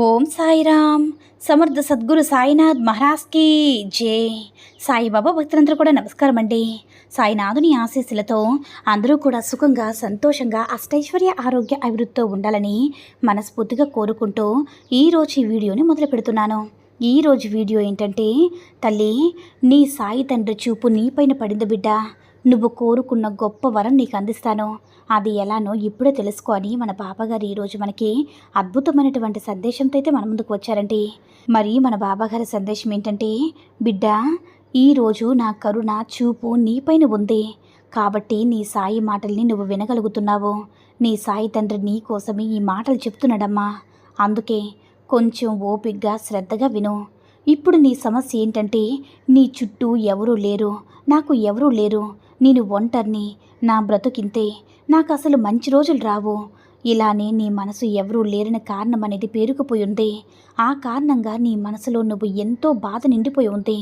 Om Sairam. Samarth Sadguru Sainath మహారాజ్కి జై. సాయిబాబా భక్తులందరూ కూడా నమస్కారం అండి. సాయినాథుని ఆశీస్సులతో అందరూ కూడా సుఖంగా సంతోషంగా అష్టైశ్వర్య ఆరోగ్య అభివృద్ధితో ఉండాలని మనస్ఫూర్తిగా కోరుకుంటూ ఈరోజు ఈ వీడియోని మొదలు పెడుతున్నాను. ఈరోజు వీడియో ఏంటంటే తల్లి నీ సాయి తండ్రి చూపు నీపైన పడింది బిడ్డ. నువ్వు కోరుకున్న గొప్ప వరం నీకు అందిస్తాను. అది ఎలానో ఇప్పుడే తెలుసుకో అని మన బాబాగారు ఈరోజు మనకి అద్భుతమైనటువంటి సందేశంతో అయితే మన ముందుకు వచ్చారండి. మరి మన బాబాగారి సందేశం ఏంటంటే బిడ్డ ఈరోజు నా కరుణ చూపు నీపైన ఉంది. కాబట్టి నీ సాయి మాటల్ని నువ్వు వినగలుగుతున్నావు. నీ సాయి తండ్రి నీ కోసమే ఈ మాటలు చెప్తున్నాడమ్మా. అందుకే కొంచెం ఓపిగ్గా శ్రద్ధగా విను. ఇప్పుడు నీ సమస్య ఏంటంటే నీ చుట్టూ ఎవరూ లేరు. నాకు ఎవరూ లేరు. నేను ఒంటరిని నా బ్రతుకింతే నాకు అసలు మంచి రోజులు రావు. ఇలానే నీ మనసు ఎవరూ లేరని కారణం అనేది పేరుకుపోయి ఉంది ఆ కారణంగా నీ మనసులో నువ్వు ఎంతో బాధ నిండిపోయి ఉంది.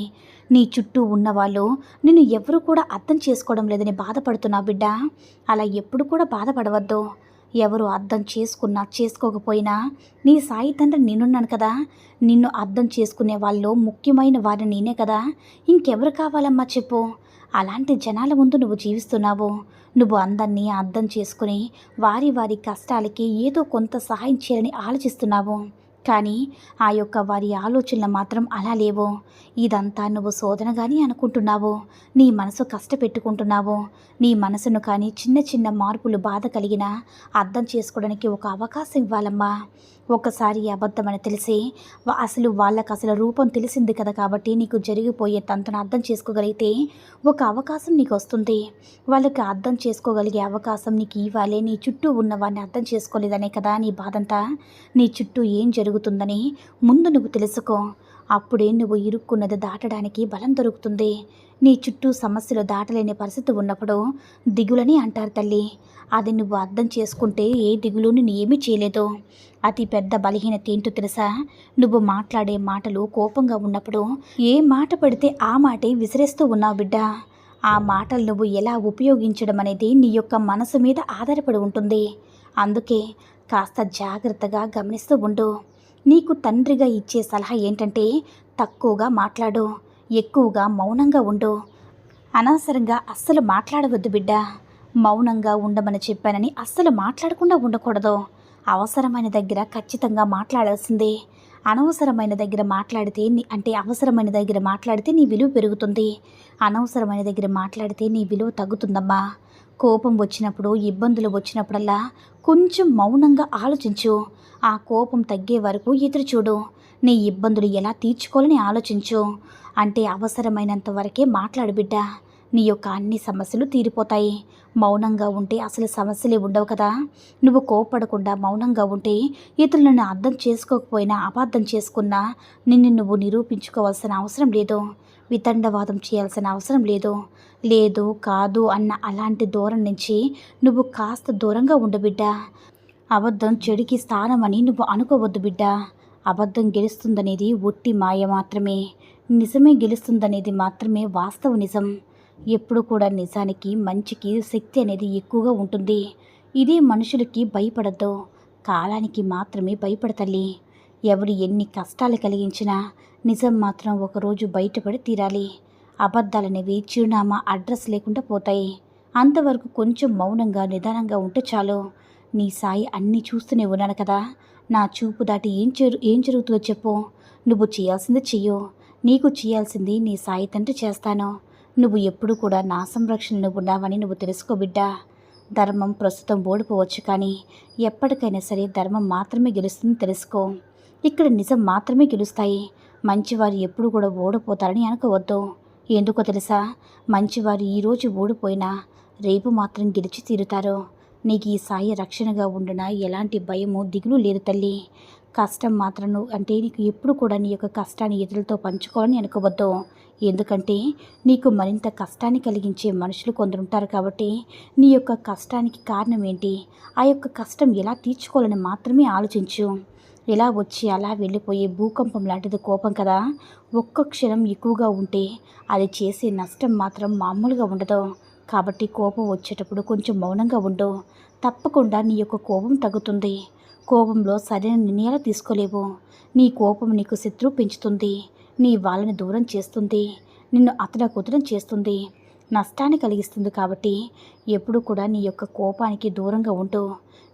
నీ చుట్టూ ఉన్నవాళ్ళు నిన్ను ఎవరు కూడా అర్థం చేసుకోవడం లేదని బాధపడుతున్నావు బిడ్డ. అలా ఎప్పుడు కూడా బాధపడవద్దు. ఎవరు అర్థం చేసుకున్నా చేసుకోకపోయినా నీ సాయి తండ్రి నేనున్నాను కదా. నిన్ను అర్థం చేసుకునే వాళ్ళు ముఖ్యమైన వారిని నేనే కదా. ఇంకెవరు కావాలమ్మా చెప్పు. అలాంటి జనాల ముందు నువ్వు జీవిస్తున్నావు? నువ్వు అందరినీ అర్థం చేసుకుని వారి వారి కష్టాలకి ఏదో కొంత సహాయం చేయాలని ఆలోచిస్తున్నావు. కానీ ఆ యొక్క వారి ఆలోచనలు మాత్రం అలా లేవు. ఇదంతా నువ్వు శోధనగాని అనుకుంటున్నావు. నీ మనసు కష్టపెట్టుకుంటున్నావు. నీ మనసును కానీ చిన్న చిన్న మార్పులు బాధ కలిగినా అర్థం చేసుకోవడానికి ఒక అవకాశం ఇవ్వాలమ్మా. ఒకసారి అబద్ధమని తెలిసి అసలు వాళ్ళకి అసలు రూపం తెలిసింది కదా కాబట్టి నీకు జరిగిపోయే తంతను అర్థం చేసుకోగలిగితే ఒక అవకాశం నీకు వస్తుంది. వాళ్ళకి అర్థం చేసుకోగలిగే అవకాశం నీకు ఇవ్వాలి. నీ చుట్టూ ఉన్న వాడిని అర్థం చేసుకోలేదనే కదా నీ బాధంతా. నీ చుట్టూ ఏం జరుగుతుందని ముందు నువ్వు తెలుసుకో. అప్పుడే నువ్వు ఇరుక్కున్నది దాటడానికి బలం దొరుకుతుంది. నీ చుట్టూ సమస్యలు దాటలేని పరిస్థితి ఉన్నప్పుడు దిగులని అంటారు తల్లి. అది నువ్వు అర్థం చేసుకుంటే ఏ దిగులుని నీ ఏమీ చేయలేదు. అతి పెద్ద బలహీనత ఏంటో తెలుసా? నువ్వు మాట్లాడే మాటలు కోపంగా ఉన్నప్పుడు ఏ మాట పడితే ఆ మాటే విసిరేస్తూ ఉన్నావు బిడ్డ. ఆ మాటలు నువ్వు ఎలా ఉపయోగించడం అనేది నీ యొక్క మనసు మీద ఆధారపడి ఉంటుంది. అందుకే కాస్త జాగ్రత్తగా గమనిస్తూ ఉండు. నీకు తండ్రిగా ఇచ్చే సలహా ఏంటంటే తక్కువగా మాట్లాడు ఎక్కువగా మౌనంగా ఉండు. అనవసరంగా అస్సలు మాట్లాడవద్దు బిడ్డ. మౌనంగా ఉండమని చెప్పానని అస్సలు మాట్లాడకుండా ఉండకూడదు. అవసరమైన దగ్గర ఖచ్చితంగా మాట్లాడాల్సిందే. అనవసరమైన దగ్గర మాట్లాడితే నీ అంటే అవసరమైన దగ్గర మాట్లాడితే నీ విలువ పెరుగుతుంది. అనవసరమైన దగ్గర మాట్లాడితే నీ విలువ తగ్గుతుందమ్మా. కోపం వచ్చినప్పుడు ఇబ్బందులు వచ్చినప్పుడల్లా కొంచెం మౌనంగా ఆలోచించు. ఆ కోపం తగ్గే వరకు ఎదురు చూడు. నీ ఇబ్బందులు ఎలా తీర్చుకోవాలని ఆలోచించు. అంటే అవసరమైనంత వరకే మాట్లాడు బిడ్డ. నీ యొక్క అన్ని సమస్యలు తీరిపోతాయి. మౌనంగా ఉంటే అసలు సమస్యలే ఉండవు కదా. నువ్వు కోపడకుండా మౌనంగా ఉంటే ఇతరులను అర్థం చేసుకోకపోయినా అపార్థం చేసుకున్నా నిన్ను నువ్వు నిరూపించుకోవాల్సిన అవసరం లేదు. వితండవాదం చేయాల్సిన అవసరం లేదు. లేదు కాదు అన్న అలాంటి దూరం నుంచి నువ్వు కాస్త దూరంగా ఉండబిడ్డా అబద్ధం చెడుకి స్థానమని నువ్వు అనుకోవద్దు బిడ్డ. అబద్ధం గెలుస్తుందనేది ఒట్టి మాయ మాత్రమే. నిజమే గెలుస్తుందనేది మాత్రమే వాస్తవ నిజం. ఎప్పుడు కూడా నిజానికి మంచికి శక్తి అనేది ఎక్కువగా ఉంటుంది. ఇదే మనుషులకి భయపడద్దు. కాలానికి మాత్రమే భయపడతల్లి ఎవరు ఎన్ని కష్టాలు కలిగించినా నిజం మాత్రం ఒకరోజు బయటపడి తీరాలి. అబద్ధాలనేవి చిరునామా అడ్రస్ లేకుండా పోతాయి. అంతవరకు కొంచెం మౌనంగా నిదానంగా ఉంటే చాలు. నీ సాయి అన్నీ చూస్తూనే ఉన్నాను కదా. నా చూపు దాటి ఏం జరు ఏం జరుగుతుందో చెప్పు. నువ్వు చేయాల్సింది చెయ్యు. నీకు చేయాల్సింది నీ సాయి తండ్రి చేస్తాను. నువ్వు ఎప్పుడు కూడా నా సంరక్షణలో ఉన్నావని నువ్వు తెలుసుకో బిడ్డా. ధర్మం ప్రస్తుతం ఓడిపోవచ్చు కానీ ఎప్పటికైనా సరే ధర్మం మాత్రమే గెలుస్తుంది తెలుసుకో. ఇక్కడ నిజం మాత్రమే గెలుస్తాయి. మంచివారు ఎప్పుడు కూడా ఓడిపోతారని అనుకోవద్దు. ఎందుకో తెలుసా? మంచివారు ఈరోజు ఓడిపోయినా రేపు మాత్రం గెలిచి తీరుతారు. నీకు ఈ సాయి రక్షణగా ఉండిన? ఎలాంటి భయము దిగులు లేదు తల్లి. కష్టం మాత్రం అంటే నీకు ఎప్పుడు కూడా నీ యొక్క కష్టాన్ని ఇతరులతో పంచుకోవాలని అనుకోవద్దు. ఎందుకంటే నీకు మరింత కష్టాన్ని కలిగించే మనుషులు కొందరు ఉంటారు కాబట్టి నీ యొక్క కష్టానికి కారణం ఏంటి? ఆ యొక్క కష్టం ఎలా తీర్చుకోవాలని మాత్రమే ఆలోచించు. ఎలా వచ్చి అలా వెళ్ళిపోయే భూకంపం లాంటిది కోపం కదా. ఒక్క క్షణం ఎక్కువగా ఉంటే అది చేసే నష్టం మాత్రం మామూలుగా ఉండదు. కాబట్టి కోపం వచ్చేటప్పుడు కొంచెం మౌనంగా ఉండు. తప్పకుండా నీ యొక్క కోపం తగ్గుతుంది. కోపంలో సరైన నిర్ణయాలు తీసుకోలేవు. నీ కోపం నీకు శత్రువు పెంచుతుంది. నీ వాళ్ళని దూరం చేస్తుంది. నిన్ను అతడకుతడం చేస్తుంది. నష్టాన్ని కలిగిస్తుంది కాబట్టి ఎప్పుడు కూడా నీ యొక్క కోపానికి దూరంగా ఉంటూ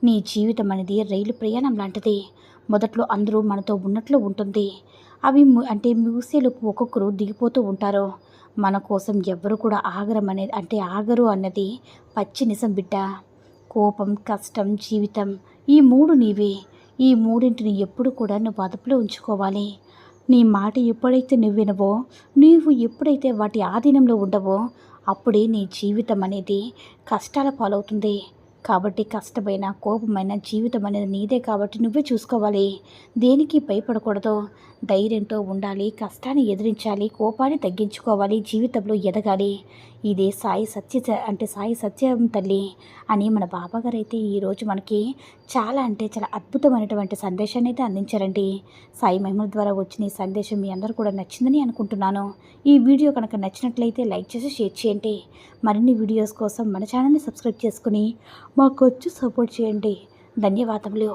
నీ జీవితం అనేది రైలు ప్రయాణం లాంటిది. మొదట్లో అందరూ మనతో ఉన్నట్లు ఉంటుంది. అవి అంటే మూసేలోపు ఒక్కొక్కరు దిగిపోతూ ఉంటారు. మన కోసం ఎవ్వరు కూడా ఆగరం అనేది అంటే ఆగరు అన్నది పచ్చి నిజం బిడ్డ. కోపం కష్టం జీవితం ఈ మూడు నీవే. ఈ మూడింటిని ఎప్పుడు కూడా నువ్వు అదుపులో ఉంచుకోవాలి. నీ మాట ఎప్పుడైతే నువ్వు వినవో నీవు ఎప్పుడైతే వాటి ఆధీనంలో ఉండవో అప్పుడే నీ జీవితం అనేది కష్టాల పాలవుతుంది. కాబట్టి కష్టమైన కోపమైన జీవితం అనేది నీదే కాబట్టి నువ్వే చూసుకోవాలి. దేనికి భయపడకూడదు? ధైర్యంతో ఉండాలి కష్టాన్ని ఎదిరించాలి కోపాన్ని తగ్గించుకోవాలి జీవితంలో ఎదగాలి. ఇదే సాయి సత్య అంటే సాయి సత్యం తల్లి అని మన బాబాగారు అయితే ఈరోజు మనకి చాలా అంటే చాలా అద్భుతమైనటువంటి సందేశాన్ని అయితే అందించారండి. సాయి మహిమల ద్వారా వచ్చిన ఈ సందేశం మీ అందరూ కూడా నచ్చిందని అనుకుంటున్నాను. ఈ వీడియో కనుక నచ్చినట్లయితే లైక్ చేసి షేర్ చేయండి. మరిన్ని వీడియోస్ కోసం మన ఛానల్ని సబ్స్క్రైబ్ చేసుకుని మాకు వచ్చి సపోర్ట్ చేయండి. ధన్యవాదములు.